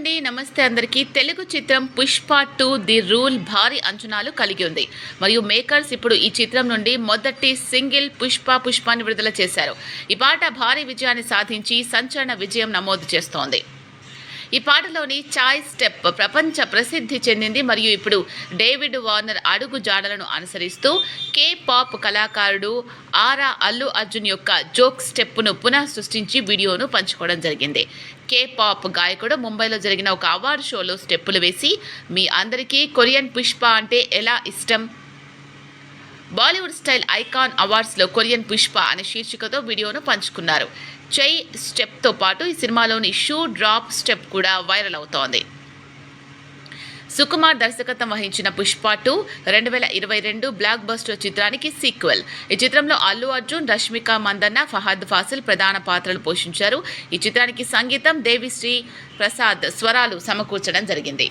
అండి. నమస్తే అందరికీ. తెలుగు చిత్రం పుష్ప టూ ది రూల్ భారీ అంచనాలు కలిగి ఉంది. మరియు మేకర్స్ ఇప్పుడు ఈ చిత్రం నుండి మొదటి సింగిల్ పుష్ప పుష్పాన్ని విడుదల చేశారు. ఈ పాట భారీ విజయాన్ని సాధించి సంచలన విజయం నమోదు చేస్తోంది. ఈ పాటలోని చాయ్ స్టెప్ ప్రపంచ ప్రసిద్ధి చెందింది. మరియు ఇప్పుడు డేవిడ్ వార్నర్ అడుగు జాడలను అనుసరిస్తూ కే పాప్ కళాకారుడు ఆరా అల్లు అర్జున్ యొక్క జోక్ స్టెప్ను పునః సృష్టించి వీడియోను పంచుకోవడం జరిగింది. కే పాప్ గాయకుడు ముంబైలో జరిగిన ఒక అవార్డు షోలో స్టెప్పులు వేసి మీ అందరికీ కొరియన్ పుష్ప అంటే ఎలా ఇష్టం? బాలీవుడ్ స్టైల్ ఐకాన్ అవార్డ్స్లో కొరియన్ పుష్ప అనే శీర్షికతో వీడియోను పంచుకున్నారు. చై స్టెప్తో పాటు ఈ సినిమాలోని షూ డ్రాప్ స్టెప్ కూడా వైరల్ అవుతోంది. సుకుమార్ దర్శకత్వం వహించిన పుష్ప టూ రెండు వేల ఇరవై రెండు బ్లాక్ బస్టర్ చిత్రానికి సీక్వెల్. ఈ చిత్రంలో అల్లు అర్జున్ రష్మిక మందన్న ఫహద్ ఫాసిల్ ప్రధాన పాత్రలు పోషించారు. ఈ చిత్రానికి సంగీతం దేవిశ్రీ ప్రసాద్ స్వరాలు సమకూర్చడం జరిగింది.